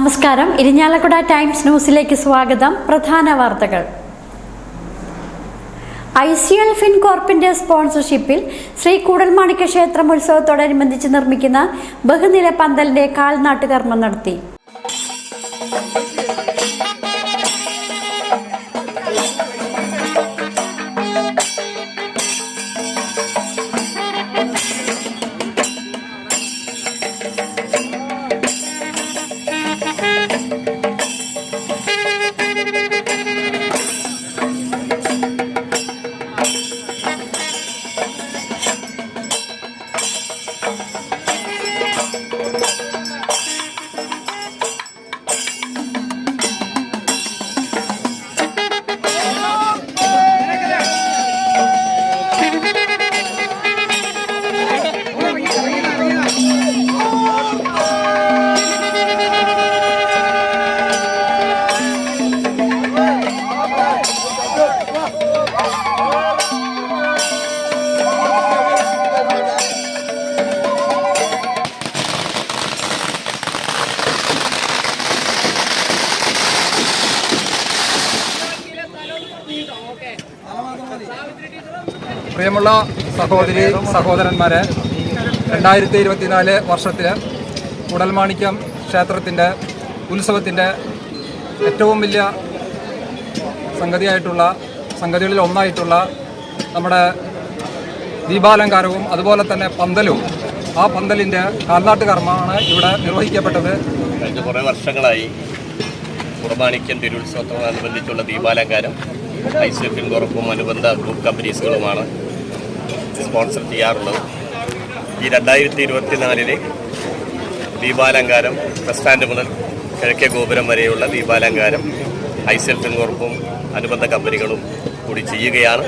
നമസ്കാരം. ഇരിഞ്ഞാലക്കുട ടൈംസ് ന്യൂസിലേക്ക് സ്വാഗതം. പ്രധാന വാർത്തകൾ. ഐ സി എൽ ഫിൻകോർപ്പിന്റെ സ്പോൺസർഷിപ്പിൽ ശ്രീ കൂടൽമാണിക്യ ക്ഷേത്രം ഉത്സവത്തോടനുബന്ധിച്ച് നിർമ്മിക്കുന്ന ബഹുനില പന്തലിന്റെ കാൽനാട്ടുകർമ്മം നടത്തി. പ്രിയമുള്ള സഹോദരി സഹോദരന്മാരെ രണ്ടായിരത്തി ഇരുപത്തിനാല് വർഷത്തിൽ കുടൽമാണിക്യം ക്ഷേത്രത്തിന്റെ ഉത്സവത്തിന്റെ ഏറ്റവും വലിയ സംഗതിയായിട്ടുള്ള സംഗതികളിൽ ഒന്നായിട്ടുള്ള നമ്മുടെ ദീപാലങ്കാരവും അതുപോലെ തന്നെ പന്തലും. ആ പന്തലിന്റെ കാൽനാട്ട് കർമ്മമാണ് ഇവിടെ നിർവഹിക്കപ്പെട്ടത്. കഴിഞ്ഞ കുറേ വർഷങ്ങളായി കുർബാനിക്കൻ തിരുത്സവത്തോടനുബന്ധിച്ചുള്ള ദീപാലങ്കാരം ഐ സി കുറപ്പും അനുബന്ധ ഗ്രൂപ്പ് കമ്പനീസുകളുമാണ് സ്പോൺസർ ചെയ്യാറുള്ളത്. ഈ രണ്ടായിരത്തി ഇരുപത്തിനാലിലെ ദീപാലങ്കാരം ബസ് സ്റ്റാൻഡ് മുതൽ കിഴക്കേ ഗോപുരം വരെയുള്ള ദീപാലങ്കാരം ഐസെൽ ഫിൻകോർപ്പും അനുബന്ധ കമ്പനികളും കൂടി ചെയ്യുകയാണ്.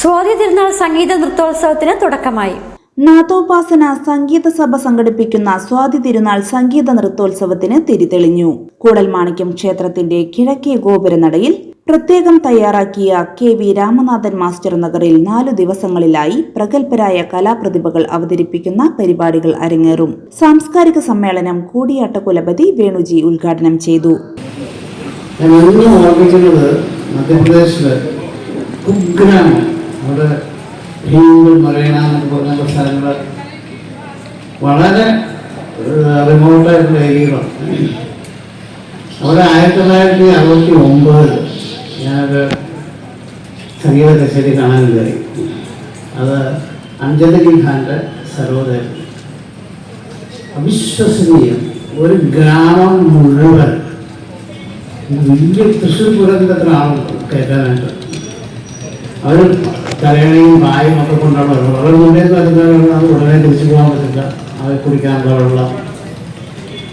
സ്വാതി തിരുനാൾ സംഗീത നൃത്തോത്സവത്തിന് തുടക്കമായി. നാഥോപാസന സംഗീത സഭ സംഘടിപ്പിക്കുന്ന സ്വാതി തിരുനാൾ സംഗീത നൃത്തോത്സവത്തിന് തിരിതെളിഞ്ഞു. കൂടൽമാണിക്യം ക്ഷേത്രത്തിന്റെ കിഴക്കേ ഗോപുരനടയിൽ പ്രത്യേകം തയ്യാറാക്കിയ കെ വി രാമനാഥൻ മാസ്റ്റർ നഗറിൽ നാലു ദിവസങ്ങളിലായി പ്രഗത്ഭരായ കലാപ്രതിഭകൾ അവതരിപ്പിക്കുന്ന പരിപാടികൾ അരങ്ങേറും. സാംസ്കാരിക സമ്മേളനം കൂടിയാട്ട കുലപതി വേണുജി ഉദ്ഘാടനം ചെയ്തു. മധ്യപ്രദേശിൽ വളരെ റിമോട്ടായിട്ടുള്ള ഏരിയകളാണ്. അവിടെ ആയിരത്തി തൊള്ളായിരത്തി അറുപത്തി ഒമ്പതിൽ ഞാനൊരു സംഗീത കച്ചേരി കാണാൻ കയറി. അത് അഞ്ജലി ഖാന്റെ സർവോദയം അവിശ്വസനീയം. ഒരു ഗ്രാമം മുഴുവൻ. വലിയ തൃശ്ശൂർ പൂരത്തിന്റെ അത്ര ആളുണ്ട് കേൾക്കാനായിട്ട് അവർ തലയണയും വായും ഒക്കെ കൊണ്ടാണ് വരുന്നത്. വളരെ മുന്നേ വരുന്നവരുള്ള അത് ഉടനെ തിരിച്ചു പോകാൻ പറ്റില്ല. അവർ കുടിക്കാനുള്ള വെള്ളം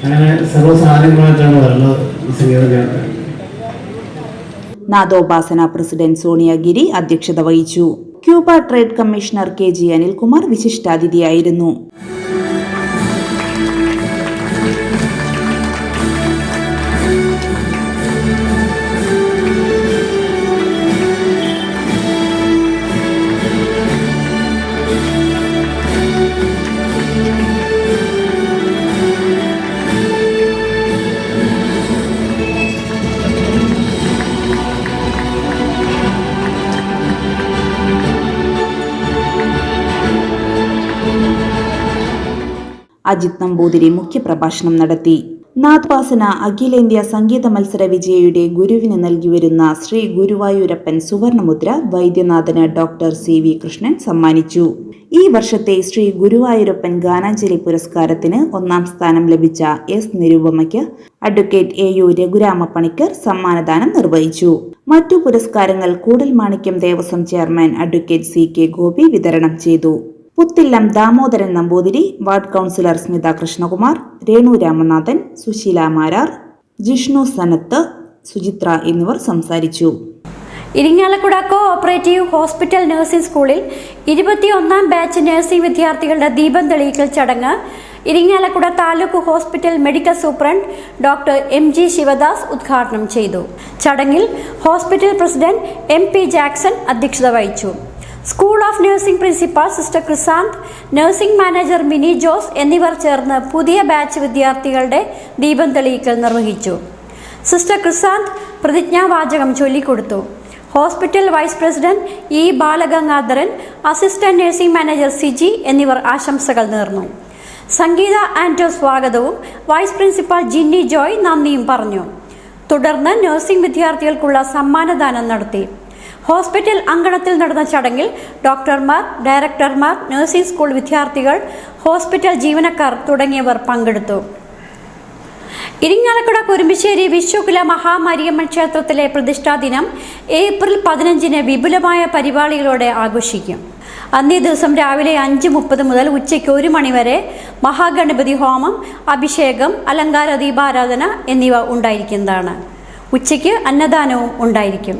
അങ്ങനെ സർവസാധനങ്ങളായിട്ടാണ് വരുന്നത് ഈ സംഗീത കേന്ദ്രം. നാദോപാസന പ്രസിഡന്റ് സോണിയാഗിരി അധ്യക്ഷത വഹിച്ചു. Cuba trade commissioner K G Anilkumar വിശിഷ്ടാതിഥിയായിരുന്നു. Ajith Namboothiri മുഖ്യപ്രഭാഷണം നടത്തി. നാഥ്വാസന അഖിലേന്ത്യാ സംഗീത മത്സര വിജയിയുടെ ഗുരുവിന് നൽകിവരുന്ന ശ്രീ ഗുരുവായൂരപ്പൻ സുവർണമുദ്ര വൈദ്യനാഥന് ഡോക്ടർ സി വി കൃഷ്ണൻ സമ്മാനിച്ചു. ഈ വർഷത്തെ ശ്രീ ഗുരുവായൂരപ്പൻ ഗാനാഞ്ജലി പുരസ്കാരത്തിന് ഒന്നാം സ്ഥാനം ലഭിച്ച S നിരുപമയ്ക്ക് advocate A U Raghurama Panicker സമ്മാനദാനം നിർവഹിച്ചു. മറ്റു പുരസ്കാരങ്ങൾ Koodal Manikyam Devaswom chairman advocate C K Gopi വിതരണം ചെയ്തു. പുത്തില്ലം ദാമോദരൻ നമ്പൂതിരി വാർഡ് കൗൺസിലർ സ്മിത കൃഷ്ണകുമാർ രേണു രാമനാഥൻ സുശീല മാരാർ ജിഷ്ണു സനത്ത് സുചിത്ര എന്നിവർ സംസാരിച്ചു. Irinjalakuda co operative hospital nursing സ്കൂളിൽ ഇരുപത്തിയൊന്നാം ബാച്ച് നഴ്സിംഗ് വിദ്യാർത്ഥികളുടെ ദീപം തെളിയിക്കൽ ചടങ്ങ് Irinjalakuda taluk hospital medical superintendent doctor M G Sivadas ഉദ്ഘാടനം ചെയ്തു. ചടങ്ങിൽ hospital president M P Jackson അധ്യക്ഷത വഹിച്ചു. School of nursing principal sister Chrysanth nursing manager Mini Jose എന്നിവർ ചേർന്ന് പുതിയ ബാച്ച് വിദ്യാർത്ഥികളുടെ ദീപം തെളിയിക്കൽ നിർവഹിച്ചു. സിസ്റ്റർ ക്രിസാന്ത് പ്രതിജ്ഞാവാചകം ചൊല്ലിക്കൊടുത്തു. Hospital vice president E Balagangadharan assistant nursing manager Siji എന്നിവർ ആശംസകൾ നേർന്നു. സംഗീത ആൻഡോ സ്വാഗതവും വൈസ് പ്രിൻസിപ്പൽ ജിന്നി ജോയ് നന്ദിയും പറഞ്ഞു. തുടർന്ന് നഴ്സിംഗ് വിദ്യാർത്ഥികൾക്കുള്ള സമ്മാനദാനം നടത്തി. ഹോസ്പിറ്റൽ അങ്കണത്തിൽ നടന്ന ചടങ്ങിൽ ഡോക്ടർമാർ ഡയറക്ടർമാർ നഴ്സിംഗ് സ്കൂൾ വിദ്യാർത്ഥികൾ ഹോസ്പിറ്റൽ ജീവനക്കാർ തുടങ്ങിയവർ പങ്കെടുത്തു. ഇരിങ്ങാലക്കുട കുരുമ്പിശ്ശേരി വിശ്വകുല മഹാമാരിയമ്മൻ ക്ഷേത്രത്തിലെ പ്രതിഷ്ഠാ ദിനം ഏപ്രിൽ പതിനഞ്ചിന് വിപുലമായ പരിപാടികളോടെ ആഘോഷിക്കും. അന്നേ ദിവസം രാവിലെ അഞ്ച് മുപ്പത് മുതൽ ഉച്ചയ്ക്ക് ഒരു മണിവരെ മഹാഗണപതി ഹോമം അഭിഷേകം അലങ്കാര ദീപാരാധന എന്നിവ ഉണ്ടായിരിക്കുന്നതാണ്. ഉച്ചയ്ക്ക് അന്നദാനവും ഉണ്ടായിരിക്കും.